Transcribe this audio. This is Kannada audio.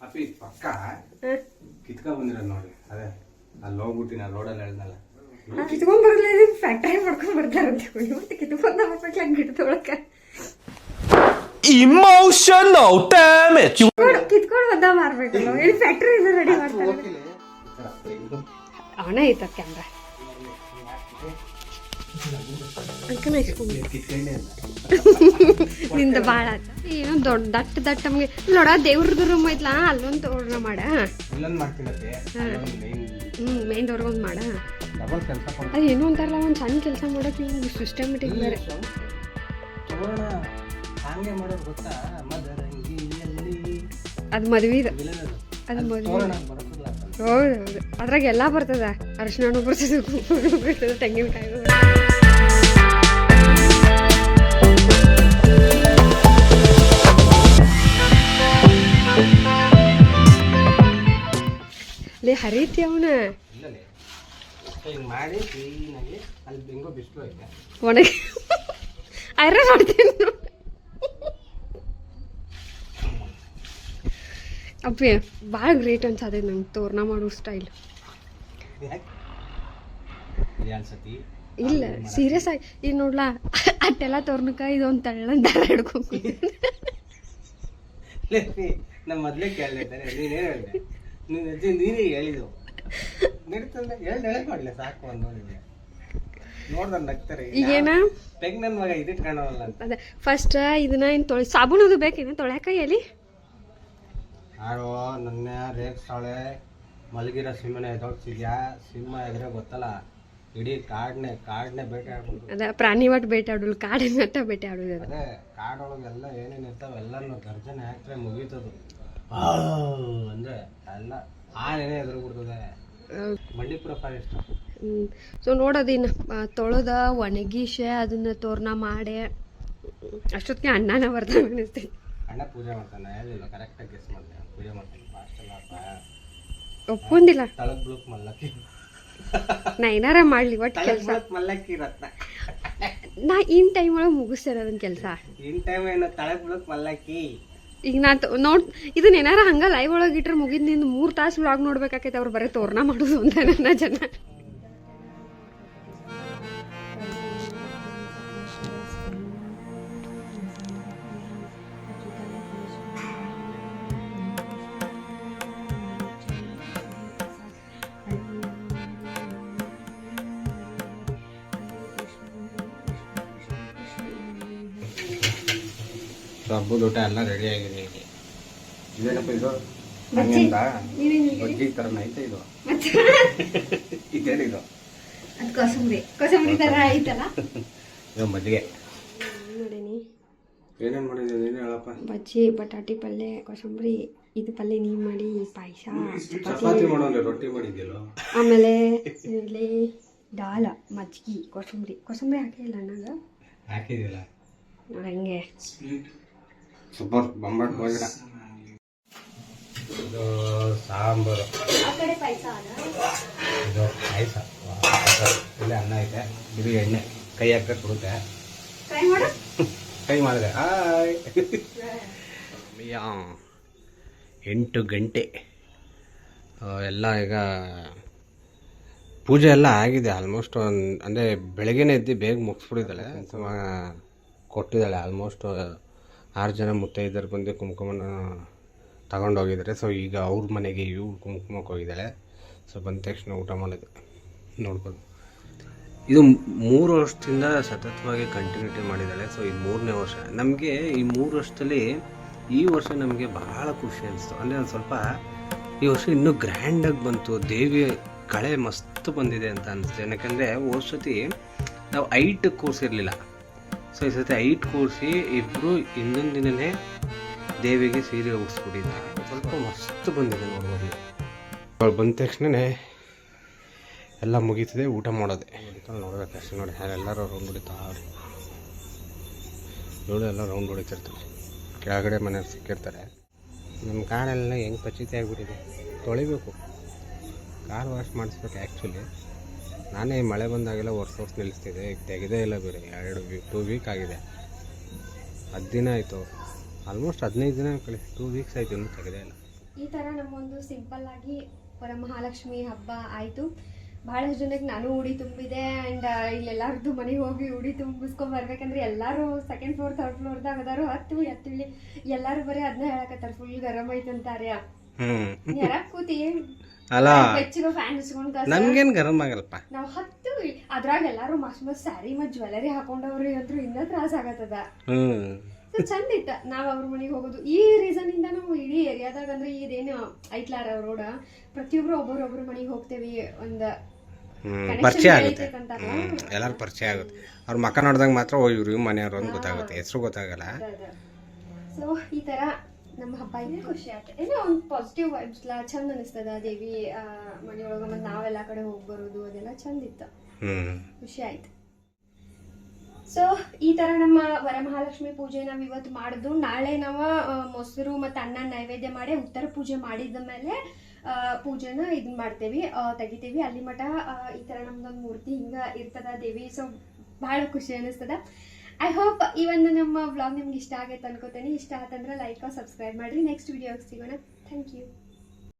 ಅಪ್ಪಿ ಪಕ್ಕ ಕಿತ್ಕೊಂಡ್ ಬಂದಿರ ನೋಡಿ ಅದೇ ಅಲ್ಲಿ ಹೋಗ್ಬಿಟ್ಟು ನಾನು ರೋಡಲ್ಲಿ ಹೇಳ್ದಲ್ಲ ಕಿತ್ಕೊಂಡ್ ಬರಲ್ಲ ಫ್ಯಾಕ್ಟರಿ ಮಾಡ್ಕೊಂಡ್ ಬರ್ತಾರಂತೆ ಮತ್ತೆ ಕಿತ್ಕೊಂಡ್ ಬರ್ಬೇಕಲ್ಲ ಗಿಡದೊಳಕ ಇಮೋಷನಲ್ ಡ್ಯಾಮೇಜ್ ಕಿತ್ಕೊಂಡ್ ಬಂದ ಮಾರ್ಬೇಕಲ್ಲ. ಇಲ್ಲಿ ಫ್ಯಾಕ್ಟರಿ ಇಂದ ರೆಡಿ ಮಾಡ್ತಾರೆ. ಅವನ ಐತ ಕ್ಯಾಮ್ರಾ ಅಂಕನ ಕಿತ್ಕೊಂಡೆ ಅಂತ ನಿಂದ ಭಾಳ ಆತ. ಏನೋ ದೊಡ್ಡ ದಟ್ಟ ದಟ್ಟ ನಮಗೆ. ನೋಡ ದೇವ್ರದ್ದು ರೂಮ್ ಐತ್ಲಾ ಅಲ್ಲೊಂದು ತೋರಣ ಮಾಡ. ಹ್ಞೂ ಮೇನ್ ಒಂದು ಮಾಡ. ಅದು ಏನೋ ಅಂತಾರಲ್ಲ ಒಂದು ಸಣ್ಣ ಕೆಲಸ ಮಾಡೋಕೆ ಸಿಸ್ಟಮೆಟಿಕ್ ಬೇರೆ. ತೋರಣ ಹಾಗೆ ಮಾಡೋದು ಗೊತ್ತಾ? ಅದು ಮದ್ವಿದು ಅದು ಮದುವೆ. ಹೌದು ಹೌದು. ಅದ್ರಾಗ ಎಲ್ಲ ಬರ್ತದ. ಅರಿಶಿನ ಬರ್ತದೆ ಬರ್ತದೆ ತೆಂಗಿನಕಾಯಿ ಲೇ ಹರಿತಿ ಅವನ. ಮಾಡಿ ಕ್ಲೀನಾಗಿ ಅಲ್ಲಿ ಹೆಂಗೋ ಬಿಸಿಲು ಐತೆ ಒಣಗಿ ಐರನ್ ಮಾಡ್ತೀನಿ ಅಪ್ಪಿ ಭಾಳ ಗ್ರೇಟ್ ಅನ್ಸದೆ ನಂಗೆ ತೋರಣ ಮಾಡೋ ಸ್ಟೈಲ್. ಇಲ್ಲ ಸೀರಿಯಸ್ ಆಗಿ ಈಗ ನೋಡ್ಲಾ? ಅಟ್ಟೆಲ್ಲ ತೋರ್ನಕ ಇದೊಂದು ತಳ್ಳಂದ ಹಿಡ್ಕೊಂಡು ಲೇ, ನಮ್ಮ ಮೊದಲೇ ಕೇಳಿದ್ದಾರೆ ನೀನೇನು ಹೇಳಿದೆ? ನೀನು ಅಜ್ಜಿ ನೀನೇ ಹೇಳಿದು ನಡೀತಂದ್ರೆ ಎರಡು ಎಳೆ ಮಾಡ್ಲಿ ಸಾಕು ಒಂದು ನಿಮಗೆ. ನಗ್ತಾರೆ. ಈಗೇನ ನನ್ನ ಮಗ ಇದಿಟ್ ಕಾಣವಲ್ಲ ಅಂತ. ಅದೇ ಫಸ್ಟ್ ಇದನ್ನ ಏನು ತೊಳಿ ಸಾಬೂನು ಅದು ಬೇಕೇನು ತೊಳ್ಯಾಕ ಎಲ್ಲಿ ನನ್ನ ರೇಗ್ಸಾಳೆ ಮಲಗಿರೋ ಸಿಂಹನ ಎದೊಡ್ಸಿದ್ಯಾ? ಸಿಂಹ ಇದ್ರೆ ಗೊತ್ತಲ್ಲ. ಇಡೀ ಕಾಡ್ನೆ ಕಾಡ್ನೆ ಬೇಟೆ ಅದ ಪ್ರಾಣಿ ಒಟ್ಟು ಬೇಟೆ ಆಡೋದು ಕಾಡಿನ ಬೇಟೆ ಆಡೋದು ಅದು. ಕಾಡೊಳಗೆಲ್ಲ ಏನೇನು ಇರ್ತಾವ ಎಲ್ಲಾನು ಗರ್ಜನೆ ಹಾಕ್ರೆ ಮುಗೀತದು. ಅಂದ್ರೆ ಎಲ್ಲ ಆನೇನೆ ಎದುರು ಬಿಡ್ತದೆ. ಬಂಡೀಪುರ ಫಾರೆಸ್ಟ್ ಸೊ ನೋಡೋದಿನ್ನ ತೊಳೆದ ಒಣಗಿಸೆ ಅದನ್ನ ತೋರಣ ಮಾಡಿ. ಅಷ್ಟೊತ್ತಿಗೆ ಅಣ್ಣನ ಬರ್ತಾನೆ ಅನಿಸ್ತೈತಿ ಅಣ್ಣ ಪೂಜೆ ಮಾಡ್ತಾನೆ ಹೇಳಿಲ್ಲ ಕರೆಕ್ಟಾಗಿ ಗೆಸ್ ಮಾಡ್ತಾನೆ ಪೂಜೆ ಮಾಡ್ತಾನೆ ಫಾಸ್ಟ್ ಒಪ್ಪೊಂದಿಲ್ಲ ತಳಗ್ ಬುಳುಕ್ ಮಲ್ಲಕ್ಕಿ. ನಾ ಏನಾರ ಮಾಡ್ಲಿ ಒಟ್ಟು ಕೆಲಸ. ಮಲ್ಲಕ್ಕಿ ರತ್ನ ನಾ ಇನ್ ಟೈಮ್ ಒಳಗೆ ಮುಗಿಸ್ತಾರ ಅದನ್ನ ಕೆಲಸ. ಇನ್ ಟೈಮ್ ಏನು ತಳಗ್ ಬುಳುಕ್ ಮಲ್ಲಕ್ಕಿ. ಈಗ ನಾ ನೋಡ್ ಇದನ್ನ ಏನಾರ ಹಂಗ ಲೈವ್ ಒಳಗೆ ಇಟ್ರೆ ಮುಗಿದ್ ನಿಂದು ಮೂರ್ ತಾಸು ವ್ಲಾಗ್ ನೋಡ್ಬೇಕಾಕೈತೆ, ಅವ್ರು ಬರೀ ತೋರಣ ಮಾಡೋದು ಅಂತ ನನ್ನ ಜನ. ಸೊ ಹಬ್ಬದ ಊಟ ಎಲ್ಲ ರೆಡಿ ಆಗಿದೆ ಇಲ್ಲಿ. ಇದೇನಪ್ಪ ಇದು? ಬಜ್ಜಿ. ಥರನ ಐತೆ ಇದು. ಇದೇನಿದು ಅದು ಕೋಸಂಬರಿ. ಕೋಸಂಬರಿ ಥರ ಐತಲ್ಲ ಇದು ಮಜ್ಜಿಗೆ. ನೋಡೇನಿ. ಏನೇನು ಹೇಳಪ್ಪ? ಬಜ್ಜಿ ಬಟಾಟಿ ಪಲ್ಯ ಕೋಸಂಬರಿ. ಇದು ಪಲ್ಯ ನೀ ಮಾಡಿ ಪಾಯಸ ಚಪಾತಿ. ಮಾಡೋಲ್ಲ ರೊಟ್ಟಿ ಮಾಡಿದ್ಯಲ್ಲೋ? ಆಮೇಲೆ ಇಲ್ಲಿ ದಾಲ ಮಜ್ಜಿಗೆ ಕೋಸಂಬರಿ. ಕೋಸಂಬರಿ ಹಾಕಿಲ್ಲ ಅಣ್ಣಾಗ? ಹಾಕಿದಿಲ್ಲ ಹಂಗೆ. ಸೂಪರ್ ಬಂಬಾಟ್ ಭೋಜನ ಇದು ಸಾಂಬಾರು. ಇದು ಪಾಯಸ. ಇಲ್ಲೇ ಅನ್ನ ಐತೆ. ಇದು ಎಣ್ಣೆ. ಕೈ ಹಾಕ ಕೊಡುತ್ತೆ. ಕೈ ಮಾಡಿದೆ. ಎಂಟು ಗಂಟೆ. ಎಲ್ಲ ಈಗ ಪೂಜೆ ಎಲ್ಲ ಆಗಿದೆ. ಆಲ್ಮೋಸ್ಟ್ ಒಂದು ಅಂದರೆ ಬೆಳಗ್ಗೆನೇ ಎದ್ದು ಬೇಗ ಮುಗಿಸ್ಬಿಟ್ಟಿದ್ದಾಳೆ. ಕೊಟ್ಟಿದ್ದಾಳೆ. ಆಲ್ಮೋಸ್ಟ್ ಆರು ಜನ ಮುತ್ತೈದರು ಬಂದು ಕುಂಕುಮನ ತಗೊಂಡೋಗಿದ್ದಾರೆ. ಸೊ ಈಗ ಅವ್ರ ಮನೆಗೆ ಇವ್ರು ಕುಂಕುಮಕ್ಕೆ ಹೋಗಿದ್ದಾಳೆ. ಸೊ ಬಂದ ತಕ್ಷಣ ಊಟ ಮಾಡೋದು ನೋಡ್ಬೋದು. ಇದು ಮೂರು ವರ್ಷದಿಂದ ಸತತವಾಗಿ ಕಂಟಿನ್ಯೂಟಿ ಮಾಡಿದ್ದಾಳೆ. ಸೊ ಇದು ಮೂರನೇ ವರ್ಷ. ನಮಗೆ ಈ ಮೂರು ವರ್ಷದಲ್ಲಿ ಈ ವರ್ಷ ನಮಗೆ ಬಹಳ ಖುಷಿ ಅನಿಸ್ತು. ಅಂದರೆ ಒಂದು ಸ್ವಲ್ಪ ಈ ವರ್ಷ ಇನ್ನೂ ಗ್ರ್ಯಾಂಡಾಗಿ ಬಂತು. ದೇವಿ ಕಳೆ ಮಸ್ತ್ ಬಂದಿದೆ ಅಂತ ಅನಿಸ್ತು. ಯಾಕಂದರೆ ಸತಿ ನಾವು ಐಟ್ ಕೂರಿಸಿರ್ಲಿಲ್ಲ ಸೊ ಈ ಸತಿ ಐಟ್ ಕೂರಿಸಿ ಇಬ್ಬರು ಹಿಂದೊಂದು ದಿನನೇ ದೇವಿಗೆ ಸೀರೆ ಉಡ್ಸ್ಬಿಟ್ಟಿದ್ದಾರೆ. ಸ್ವಲ್ಪ ಮಸ್ತ್ ಬಂದಿದೆ ನೋಡ್ಬೋದು. ಅವ್ರು ಬಂದ ತಕ್ಷಣವೇ ಎಲ್ಲ ಮುಗೀತದೆ, ಊಟ ಮಾಡೋದೆ. ನೋಡ್ಬೇಕಷ್ಟೇ ನೋಡಿ. ಎಲ್ಲರೂ ರೌಂಡ್ ಹೊಡಿತಾರೆ ನೋಡಿ ಎಲ್ಲ ರೌಂಡ್ ಹೊಡಿತಿರ್ತಾರೆ. ಕೆಳಗಡೆ ಮನೆಯವ್ರು ಸಿಕ್ಕಿರ್ತಾರೆ. ನಮ್ಮ ಕಾರೆಲ್ಲ ಹೆಂಗೆ ಪಚಿತೆ ಆಗಿಬಿಟ್ಟಿದೆ ತೊಳಿಬೇಕು. ಕಾರ್ ವಾಶ್ ಮಾಡಿಸ್ಬೇಕು ಆ್ಯಕ್ಚುಲಿ ನಾನೇ ಮಳೆ ಬಂದಾಗೆಲ್ಲ ವರ್ಷ ನಿಲ್ಲಿಸ್ತಿದ್ದೆ ಈಗ ತೆಗೆದೇ ಇಲ್ಲ ಬೇರೆ ಎರಡು ವೀಕ್ ಟೂ ವೀಕ್ ಆಗಿದೆ. ಹತ್ತು ದಿನ ಆಯಿತು. ಆಲ್ಮೋಸ್ಟ್ ಹದಿನೈದು ದಿನ ಕಳಿ ಟೂ ವೀಕ್ಸ್ ಆಯಿತು ಇನ್ನೂ ತೆಗೆದೇ ಇಲ್ಲ. ಈ ಥರ ನಮ್ಮೊಂದು ಸಿಂಪಲ್ ಆಗಿ ವರಮಹಾಲಕ್ಷ್ಮಿ ಹಬ್ಬ ಆಯಿತು. ಬಹಳಷ್ಟು ಜನಕ್ಕೆ ನಾನು ಉಡಿ ತುಂಬಿದೆ ಆ್ಯಂಡ್ ಇಲ್ಲೆಲ್ಲರದ್ದು ಮನೆಗೆ ಹೋಗಿ ಉಡಿ ತುಂಬಿಸ್ಕೊಂಡ್ ಬರ್ಬೇಕಂದ್ರೆ ಎಲ್ಲರೂ ಸೆಕೆಂಡ್ ಫ್ಲೋರ್ ಥರ್ಡ್ ಫ್ಲೋರ್ದಾಗ ಅದಾರು. ಹತ್ತು ಎತ್ತಿಳಿ ಎಲ್ಲರೂ ಬರೀ ಅದನ್ನ ಹೇಳಕತ್ತಾರ ಫುಲ್ ಗರಮ್ ಐತಂತಾರೆ ಯಾರ ಕೂತಿ? ಅಲ್ಲ. ಬೆಚ್ಚಿರೋ ಫ್ಯಾನ್ ಇಸ್ಕೊಂಡ್ ನಮ್ಗೇನ್ ಗರಂ ಆಗಲ್ಪ ನಾವ್ ಹತ್ತು ಅದ್ರಾಗ ಎಲ್ಲಾರು ಮಸ್ತ್ ಮಸ್ತ್ ಸ್ಯಾರಿ ಮತ್ ಜ್ಯುವೆಲರಿ ಹಾಕೊಂಡವ್ರಿ ಅಂದ್ರು ಇನ್ನ ತ್ರಾಸ ಆಗತ್ತದ. ಸೊ ಚಂದ ಇತ್ತ. ನಾವ್ ಅವ್ರ ಮನೆಗೆ ಹೋಗೋದು. ಈ ರೀಸನ್ ಇಂದ ನಾವು ಇಡೀ ಏರಿಯಾದಾಗ ಅಂದ್ರೆ ಇದೇನು ಐತ್ಲಾರ ರೋಡ? ಪ್ರತಿಯೊಬ್ರು ಒಬ್ಬರೊಬ್ರು ಮನೆಗೆ ಹೋಗ್ತೇವಿ ಒಂದ್ Connection ಪರಿಚಯ ಆಗುತ್ತೆ. ಎಲ್ಲಾರು ಪರಿಚಯ ಆಗುತ್ತೆ. ಅವ್ರ ಮಕ್ಕ ನೋಡಿದಾಗ ಮಾತ್ರ ಓ ಇವ್ರು ಇವ್ ಮನೆಯವ್ರು ಅಂತ ಗೊತ್ತಾಗುತ್ತೆ. ಹೆಸರು ಗೊತ್ತಾಗಲ್ಲ. ಸೊ ಈ ತರ ನಮ್ಮ ಹಬ್ಬ ಇದ್ರೆ ಖುಷಿ ಆಯ್ತು. ಏನೋ ಒಂದು ಪಾಸಿಟಿವ್ ವೈಬ್ಸ್ ಚಂದ ಅನಿಸ್ತದ ದೇವಿ ಮನೆಯೊಳಗೆ ಮತ್ತ್ ನಾವೆಲ್ಲ ಕಡೆ ಹೋಗಿ ಬರೋದು ಅದೆಲ್ಲ ಚಂದ ಇತ್ತು. ಖುಷಿ ಆಯ್ತು. ಸೊ ಈ ತರ ನಮ್ಮ ವರಮಹಾಲಕ್ಷ್ಮಿ ಪೂಜೆ ನಾವ್ ಇವತ್ತು ಮಾಡಿದ್ವು ನಾಳೆ ನಾವು ಮೊಸರು ಮತ್ತೆ ಅನ್ನ ನೈವೇದ್ಯ ಮಾಡಿ ಉತ್ತರ ಪೂಜೆ ಮಾಡಿದ ಮೇಲೆ ಪೂಜೆನ ಇದನ್ ಮಾಡ್ತೇವಿ ತೆಗಿತೇವಿ. ಅಲ್ಲಿ ಮಠ ಈ ತರ ನಮ್ದೊಂದು ಮೂರ್ತಿ ಹಿಂಗ ಇರ್ತದ ದೇವಿ. ಸೊ ಬಹಳ ಖುಷಿ ಅನಿಸ್ತದ. ಐ ಹೋಪ್ ಈ ಒಂದು ನಮ್ಮ ವ್ಲಾಗ್ ನಿಮ್ಗೆ ಇಷ್ಟ ಆಗೈತೆ ಅನ್ಕೋತೇನೆ ಇಷ್ಟ ಆತಂದ್ರೆ ಲೈಕ್ ಸಬ್ಸ್ಕ್ರೈಬ್ ಮಾಡಿರಿ. ನೆಕ್ಸ್ಟ್ ವಿಡಿಯೋಗೆ ಸಿಗೋಣ. Thank you